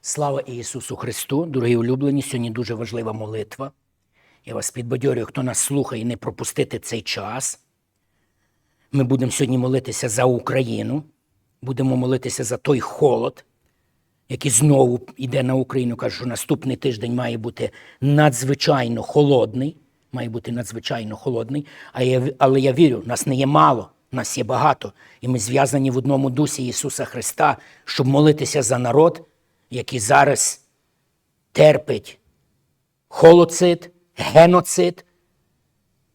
Слава Ісусу Христу, дорогі улюблені, сьогодні дуже важлива молитва. Я вас підбадьорюю, хто нас слухає, не пропустити цей час. Ми будемо сьогодні молитися за Україну, будемо молитися за той холод, який знову йде на Україну. Каже, що наступний тиждень має бути надзвичайно холодний. Має бути надзвичайно холодний. А я, але я вірю, нас не є мало, нас є багато. І ми зв'язані в одному дусі Ісуса Христа, щоб молитися за народ, який зараз терпить холоцид, геноцид,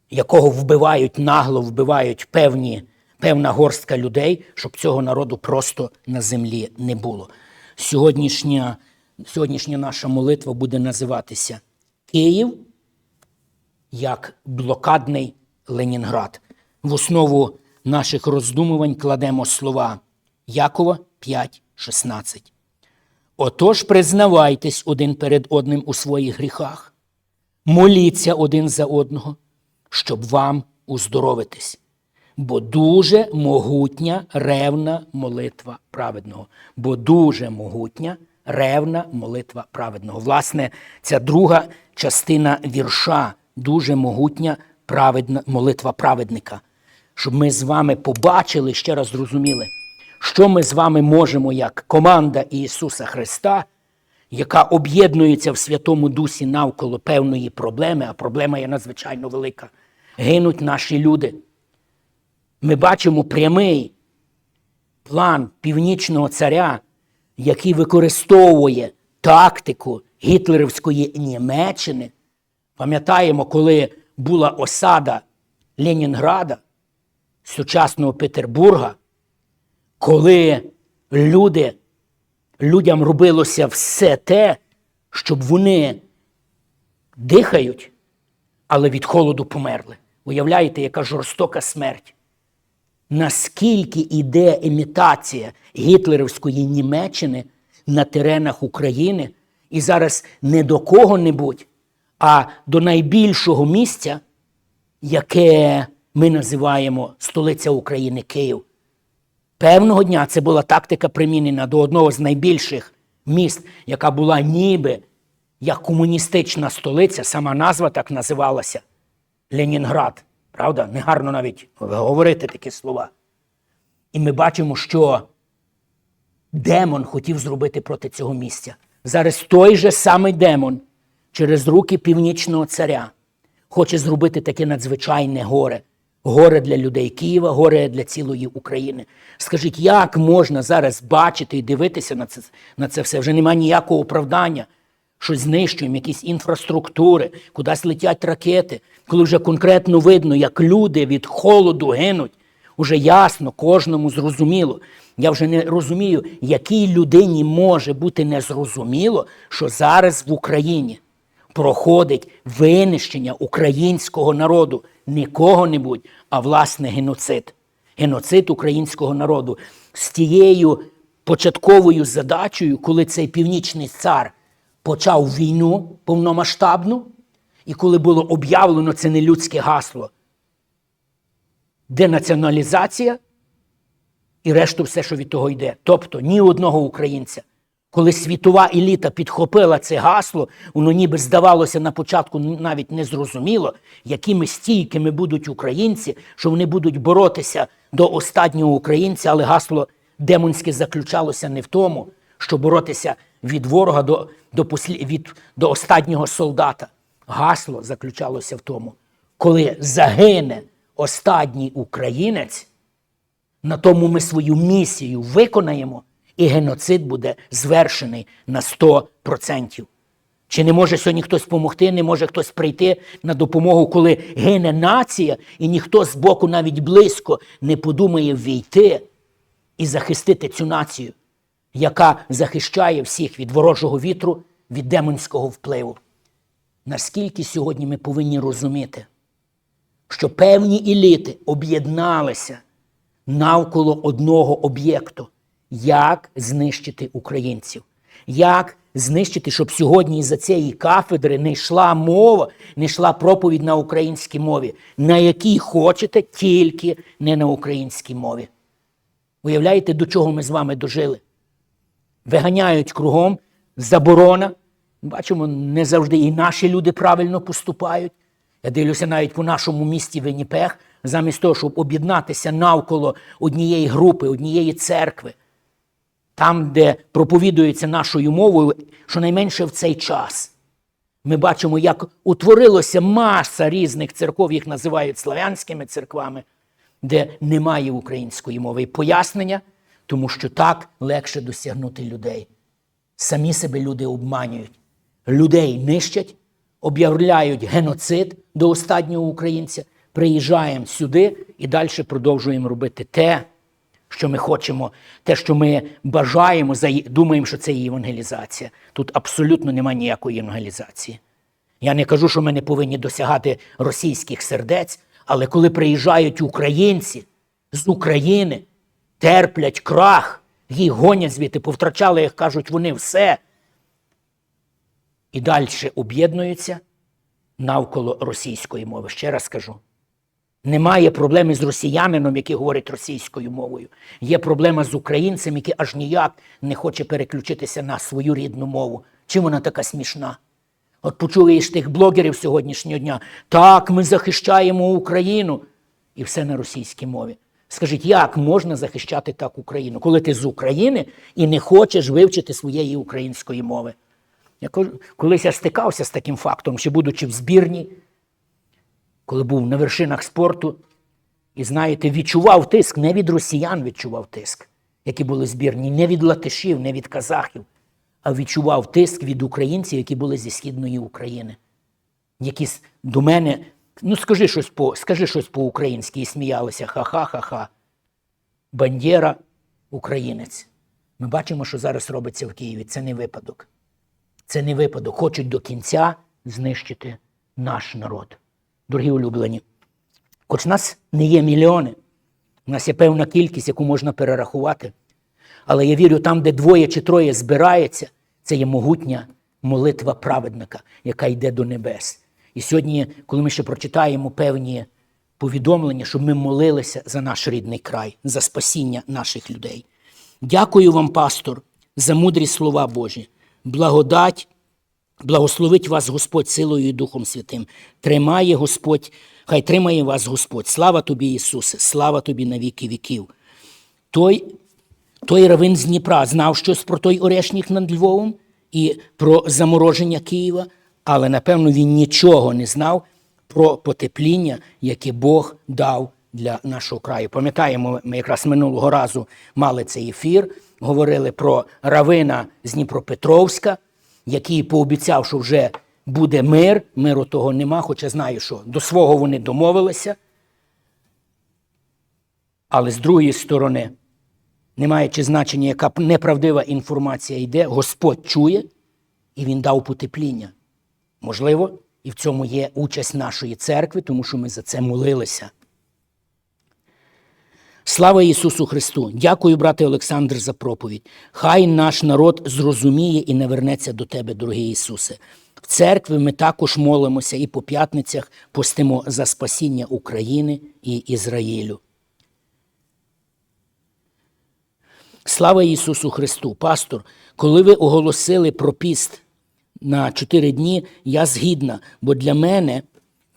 якого вбивають нагло, вбивають певні, певна горстка людей, щоб цього народу просто на землі не було. Сьогоднішня, сьогоднішня наша молитва буде називатися Київ як блокадний Ленінград. В основу наших роздумувань кладемо слова Якова 5,16. Отож, признавайтесь один перед одним у своїх гріхах, моліться один за одного, щоб вам уздоровитись. Бо дуже могутня ревна молитва праведного. Бо дуже могутня ревна молитва праведного. Власне, ця друга частина вірша дуже могутня праведна молитва праведника. Щоб ми з вами побачили, ще раз зрозуміли, що ми з вами можемо як команда Ісуса Христа, яка об'єднується в Святому Дусі навколо певної проблеми, а проблема є надзвичайно велика. Гинуть наші люди. Ми бачимо прямий план північного царя, який використовує тактику гітлерівської Німеччини. Пам'ятаємо, коли була осада Ленінграда, сучасного Петербурга, коли люди, людям робилося все те, щоб вони дихають, але від холоду померли. Уявляєте, яка жорстока смерть? Наскільки іде імітація гітлерівської Німеччини на теренах України, і зараз не до кого-небудь, а до найбільшого місця, яке ми називаємо столиця України Київ. Певного дня це була тактика примінена до одного з найбільших міст, яка була ніби як комуністична столиця, сама назва так називалася Ленінград. Правда? Негарно навіть говорити такі слова. І ми бачимо, що демон хотів зробити проти цього місця. Зараз той же самий демон через руки північного царя хоче зробити таке надзвичайне горе. Горе для людей Києва, горе для цілої України. Скажіть, як можна зараз бачити і дивитися на це на це все? Вже немає ніякого оправдання, що знищуємо якісь інфраструктури, кудись летять ракети, коли вже конкретно видно, як люди від холоду гинуть. Уже ясно, кожному зрозуміло. Я вже не розумію, якій людині може бути незрозуміло, що зараз в Україні проходить винищення українського народу не кого-небудь, а власне геноцид. Геноцид українського народу з тією початковою задачею, коли цей північний цар почав війну повномасштабну, і коли було об'явлено це нелюдське гасло. Денаціоналізація і решту все, що від того йде. Тобто ні одного українця. Коли світова еліта підхопила це гасло, воно ніби здавалося на початку навіть не зрозуміло, якими стійкими будуть українці, що вони будуть боротися до останнього українця, але гасло демонське заключалося не в тому, що боротися від ворога до, до, послі, від, до останнього солдата. Гасло заключалося в тому, коли загине останній українець, на тому ми свою місію виконаємо і геноцид буде звершений на 100%. Чи не може сьогодні хтось допомогти, не може хтось прийти на допомогу, коли гине нація, і ніхто з боку навіть близько не подумає війти і захистити цю націю, яка захищає всіх від ворожого вітру, від демонського впливу. Наскільки сьогодні ми повинні розуміти, що певні еліти об'єдналися навколо одного об'єкту як знищити українців, Як знищити, щоб сьогодні із-за цієї кафедри не йшла мова, не йшла проповідь на українській мові, на якій хочете, тільки не на українській мові. Уявляєте, до чого ми з вами дожили? Виганяють кругом, заборона. Бачимо, не завжди і наші люди правильно поступають. Я дивлюся навіть по нашому місті Веніпех, замість того, щоб об'єднатися навколо однієї групи, однієї церкви, там, де проповідується нашою мовою, щонайменше в цей час. Ми бачимо, як утворилося маса різних церков, їх називають славянськими церквами, де немає української мови. І пояснення, тому що так легше досягнути людей. Самі себе люди обманюють. Людей нищать, об'являють геноцид до останнього українця, приїжджаємо сюди і далі продовжуємо робити те, що ми хочемо, те, що ми бажаємо, думаємо, що це є євангелізація. Тут абсолютно немає ніякої євангелізації. Я не кажу, що ми не повинні досягати російських сердець, але коли приїжджають українці з України, терплять крах, їх гонять звідти, повтрачали, як кажуть, вони все. І далі об'єднуються навколо російської мови. Ще раз кажу. Немає проблеми з росіянином, який говорить російською мовою. Є проблема з українцем, який аж ніяк не хоче переключитися на свою рідну мову. Чим вона така смішна? От почуєш тих блогерів сьогоднішнього дня. Так, ми захищаємо Україну. І все на російській мові. Скажіть, як можна захищати так Україну, коли ти з України і не хочеш вивчити своєї української мови? Я колись я стикався з таким фактом, ще будучи в збірні, коли був на вершинах спорту, і знаєте, відчував тиск, не від росіян відчував тиск, які були збірні, не від латишів, не від казахів, а відчував тиск від українців, які були зі східної України. Які до мене, ну скажи щось по, скажи щось по-українськи і сміялися. Ха-ха-ха-ха. Бандєра, українець. Ми бачимо, що зараз робиться в Києві. Це не випадок. Це не випадок. Хочуть до кінця знищити наш народ. Дорогі улюблені, хоч нас не є мільйони, у нас є певна кількість, яку можна перерахувати. Але я вірю, там, де двоє чи троє збирається, це є могутня молитва праведника, яка йде до небес. І сьогодні, коли ми ще прочитаємо певні повідомлення, щоб ми молилися за наш рідний край, за спасіння наших людей. Дякую вам, пастор, за мудрі слова Божі, благодать. Благословить вас Господь силою і Духом Святим. Тримає Господь, хай тримає вас Господь. Слава тобі, Ісусе, слава тобі на віки віків. Той, той равин з Дніпра знав щось про той орешник над Львовом і про замороження Києва, але напевно він нічого не знав про потепління, яке Бог дав для нашого краю. Пам'ятаємо, ми якраз минулого разу мали цей ефір, говорили про равина з Дніпропетровська, який пообіцяв, що вже буде мир. Миру того нема, хоча знаю, що до свого вони домовилися. Але з другої сторони, не маючи значення, яка неправдива інформація йде, Господь чує і Він дав потепління. Можливо, і в цьому є участь нашої церкви, тому що ми за це молилися. Слава Ісусу Христу! Дякую, брате Олександр, за проповідь. Хай наш народ зрозуміє і не вернеться до Тебе, дорогий Ісусе. В церкві ми також молимося і по п'ятницях постимо за спасіння України і Ізраїлю. Слава Ісусу Христу! Пастор, коли ви оголосили про піст на чотири дні, я згідна, бо для мене,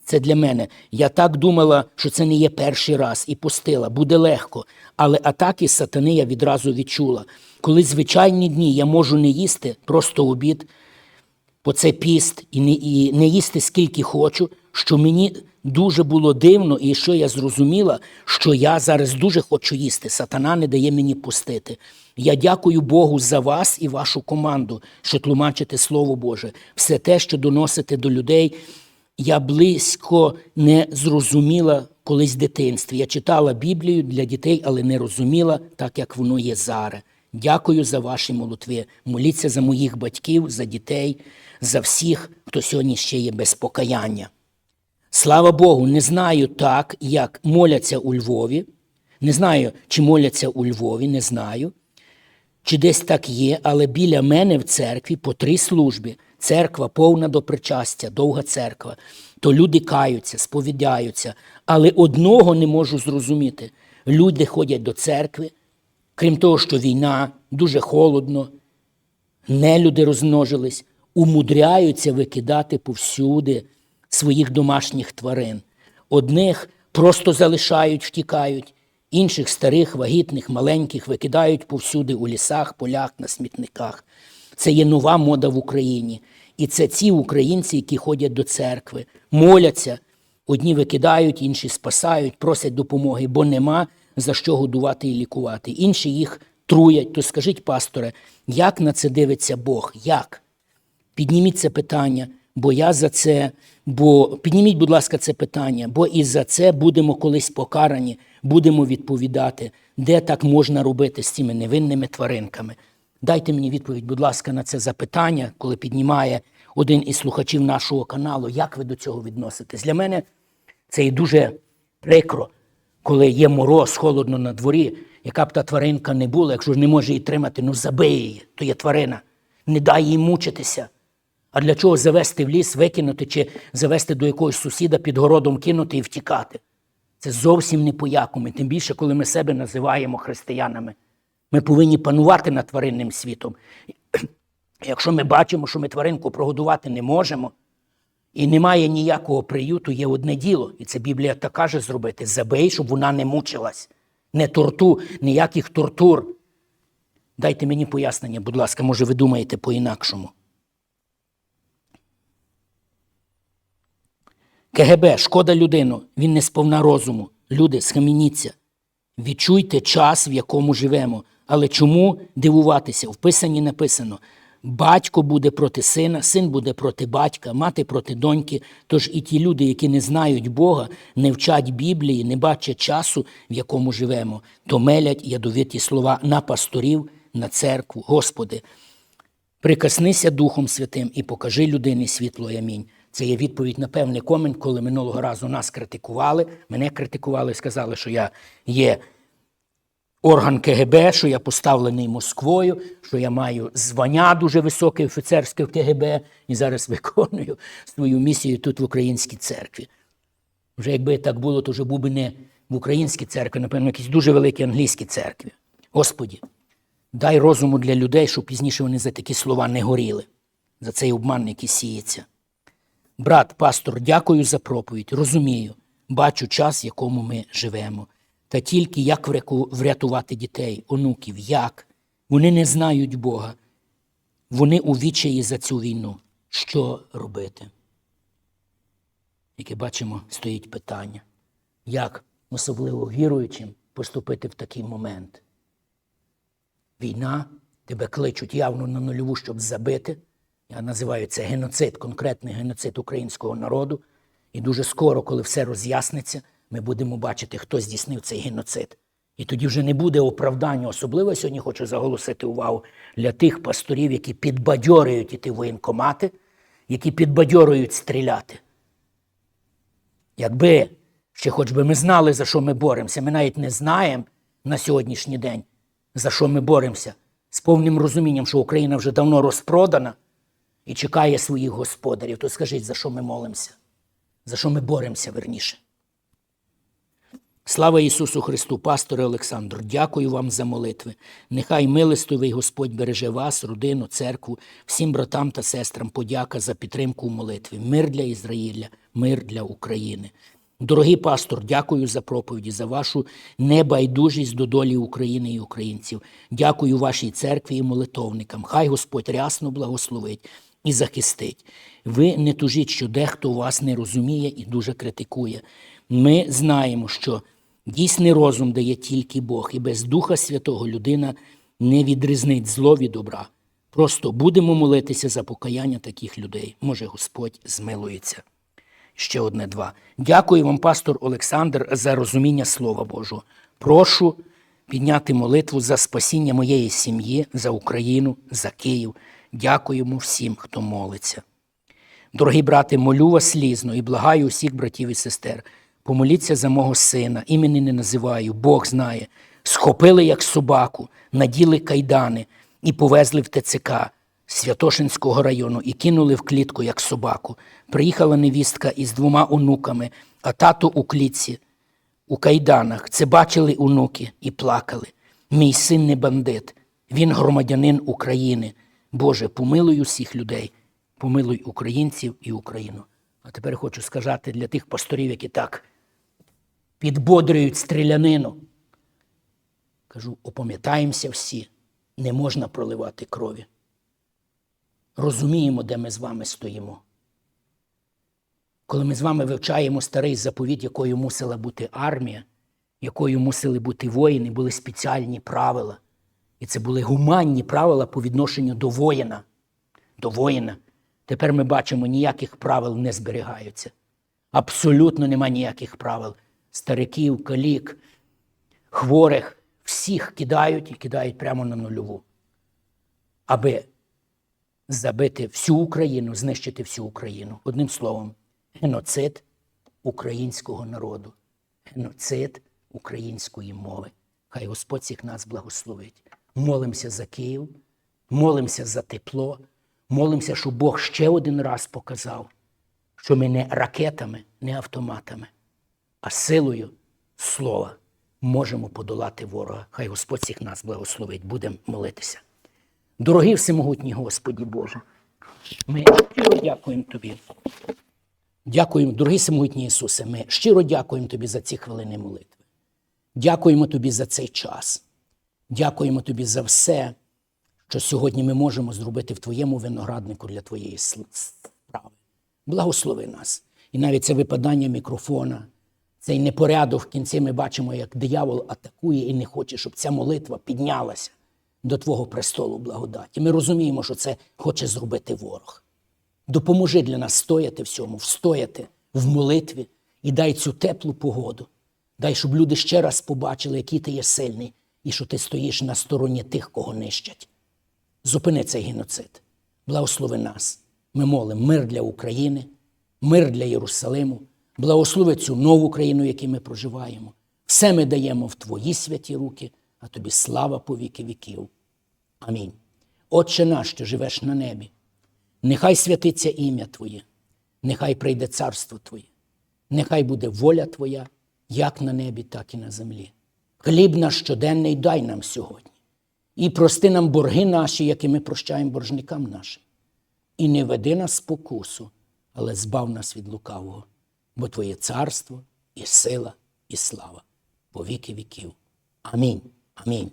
це для мене, я так думала, що це не є перший раз і постила, буде легко. Але атаки сатани я відразу відчула. Коли звичайні дні я можу не їсти, просто обід, бо це піст, і не, і не їсти скільки хочу, що мені дуже було дивно, і що я зрозуміла, що я зараз дуже хочу їсти. Сатана не дає мені пустити. Я дякую Богу за вас і вашу команду, що тлумачите Слово Боже. Все те, що доносите до людей, я близько не зрозуміла колись в дитинстві. Я читала Біблію для дітей, але не розуміла так, як воно є зараз. Дякую за ваші молитви. Моліться за моїх батьків, за дітей, за всіх, хто сьогодні ще є без покаяння. Слава Богу, не знаю так, як моляться у Львові. Не знаю, чи моляться у Львові, не знаю. чи десь так є, але біля мене в церкві по три служби. Церква повна до причастя, довга церква. То люди каються, сповідаються. Але одного не можу зрозуміти. Люди ходять до церкви, крім того, що війна, дуже холодно, нелюди розмножились, умудряються викидати повсюди своїх домашніх тварин. Одних просто залишають, втікають, інших старих, вагітних, маленьких викидають повсюди у лісах, полях, на смітниках. Це є нова мода в Україні. І це ці українці, які ходять до церкви, моляться. Одні викидають, інші спасають, просять допомоги, бо нема за що годувати і лікувати. Інші їх труять. То скажіть, пасторе, як на це дивиться Бог? Як? Підніміть це питання, бо я за це, бо підніміть, будь ласка, це питання, бо і за це будемо колись покарані, будемо відповідати, де так можна робити з цими невинними тваринками. Дайте мені відповідь, будь ласка, на це запитання, коли піднімає один із слухачів нашого каналу. Як ви до цього відноситесь? Для мене це і дуже прикро, коли є мороз, холодно на дворі, яка б та тваринка не була, якщо ж не може її тримати, ну забий її, то є тварина. Не дай їй мучитися. А для чого завести в ліс, викинути чи завести до якогось сусіда під городом кинути і втікати? Це зовсім не по-якому, тим більше, коли ми себе називаємо християнами. Ми повинні панувати над тваринним світом. Якщо ми бачимо, що ми тваринку прогодувати не можемо, і немає ніякого приюту, є одне діло, і це Біблія так каже зробити: забий, щоб вона не мучилась. Не торту, ніяких тортур. Дайте мені пояснення, будь ласка, може, ви думаєте по-інакшому. КГБ, шкода людину, він не сповна розуму. Люди, схаменіться. Відчуйте час, в якому живемо. Але чому дивуватися? В Писанні написано: батько буде проти сина, син буде проти батька, мати проти доньки. Тож і ті люди, які не знають Бога, не вчать Біблії, не бачать часу, в якому живемо, то мелять ядовиті слова на пасторів, на церкву. Господи, прикоснися Духом Святим і покажи людині світло. Амінь. Це є відповідь на певний комент, коли минулого разу нас критикували. Мене критикували, сказали, що я є орган КГБ, що я поставлений Москвою, що я маю звання дуже високе офіцерське в КГБ і зараз виконую свою місію тут в українській церкві. Вже якби так було, то вже був би не в українській церкві, напевно, якійсь дуже великій англійській церкві. Господі, дай розуму для людей, щоб пізніше вони за такі слова не горіли, за цей обман, який сіється. Брат, пастор, дякую за проповідь. Розумію, бачу час, в якому ми живемо. Та тільки як врятувати дітей, онуків, як? Вони не знають Бога. Вони у відчаї за цю війну. Що робити? Яке бачимо, стоїть питання. Як, особливо віруючим, поступити в такий момент? Війна, тебе кличуть явно на нульову, щоб забити. Я називаю це геноцид, конкретний геноцид українського народу. І дуже скоро, коли все роз'ясниться, ми будемо бачити, хто здійснив цей геноцид. І тоді вже не буде оправдання. Особливо сьогодні хочу заголосити увагу для тих пасторів, які підбадьорюють іти в воєнкомати, які підбадьорюють стріляти. Якби ще хоч би ми знали, за що ми боремося, ми навіть не знаємо на сьогоднішній день, за що ми боремося, з повним розумінням, що Україна вже давно розпродана і чекає своїх господарів, то скажіть, за що ми молимося? За що ми боремося верніше? Слава Ісусу Христу, пасторе Олександр, дякую вам за молитви. Нехай милостивий Господь береже вас, родину, церкву, всім братам та сестрам подяка за підтримку в молитві. Мир для Ізраїля, мир для України. Дорогий пастор, дякую за проповіді, за вашу небайдужість до долі України і українців. Дякую вашій церкві і молитовникам. Хай Господь рясно благословить і захистить. Ви не тужіть, що дехто вас не розуміє і дуже критикує. Ми знаємо, що дійсний розум дає тільки Бог, і без Духа Святого людина не відрізнить зло від добра. Просто будемо молитися за покаяння таких людей. Може, Господь змилується. Ще одне два. Дякую вам, пастор Олександр, за розуміння Слова Божого. Прошу підняти молитву за спасіння моєї сім'ї, за Україну, за Київ. Дякуємо всім, хто молиться. Дорогі брати, молю вас слізно і благаю усіх братів і сестер. Помоліться за мого сина, імені не називаю, Бог знає. схопили як собаку, наділи кайдани і повезли в ТЦК Святошинського району і кинули в клітку як собаку. Приїхала невістка із двома онуками, а тато у клітці, у кайданах. Це бачили онуки і плакали. Мій син не бандит, він громадянин України. Боже, помилуй усіх людей, помилуй українців і Україну. А тепер хочу сказати для тих пасторів, які так підбодрюють стрілянину. Кажу, опам'ятаємося всі, не можна проливати крові. Розуміємо, де ми з вами стоїмо. Коли ми з вами вивчаємо старий заповіт, якою мусила бути армія, якою мусили бути воїни, були спеціальні правила. І це були гуманні правила по відношенню до воїна. До воїна. Тепер ми бачимо, ніяких правил не зберігаються. Абсолютно нема ніяких правил. Стариків, калік, хворих, всіх кидають і кидають прямо на нульову. Аби забити всю Україну, знищити всю Україну. Одним словом, геноцид українського народу, геноцид української мови. Хай Господь всіх нас благословить. Молимося за Київ, молимося за тепло, молимося, щоб Бог ще один раз показав, що ми не ракетами, не автоматами, а силою слова можемо подолати ворога. Хай Господь всіх нас благословить. Будемо молитися. Дорогий всемогутній Господі Боже, ми щиро дякуємо Тобі. Дякуємо, дорогий всемогутній Ісусе, ми щиро дякуємо Тобі за ці хвилини молитви. Дякуємо Тобі за цей час. Дякуємо Тобі за все, що сьогодні ми можемо зробити в Твоєму винограднику для Твоєї справи. Благослови нас. І навіть це випадання мікрофона, цей непорядок в кінці ми бачимо, як диявол атакує і не хоче, щоб ця молитва піднялася до Твого престолу благодаті. Ми розуміємо, що це хоче зробити ворог. Допоможи для нас стояти в цьому, встояти в молитві і дай цю теплу погоду. Дай, щоб люди ще раз побачили, який ти є сильний, і що ти стоїш на стороні тих, кого нищать. Зупини цей геноцид. Благослови нас. Ми молимо мир для України, мир для Єрусалиму. Благослови цю нову країну, в ми проживаємо. Все ми даємо в Твої святі руки, а тобі слава по віки віків. Амінь. Отче наш, що живеш на небі, нехай святиться ім'я Твоє, нехай прийде царство Твоє, нехай буде воля Твоя, як на небі, так і на землі. Хліб наш щоденний дай нам сьогодні. І прости нам борги наші, які ми прощаємо боржникам нашим. І не веди нас спокусу, але збав нас від лукавого, бо Твоє царство і сила, і слава по віки віків. Амінь. Амінь.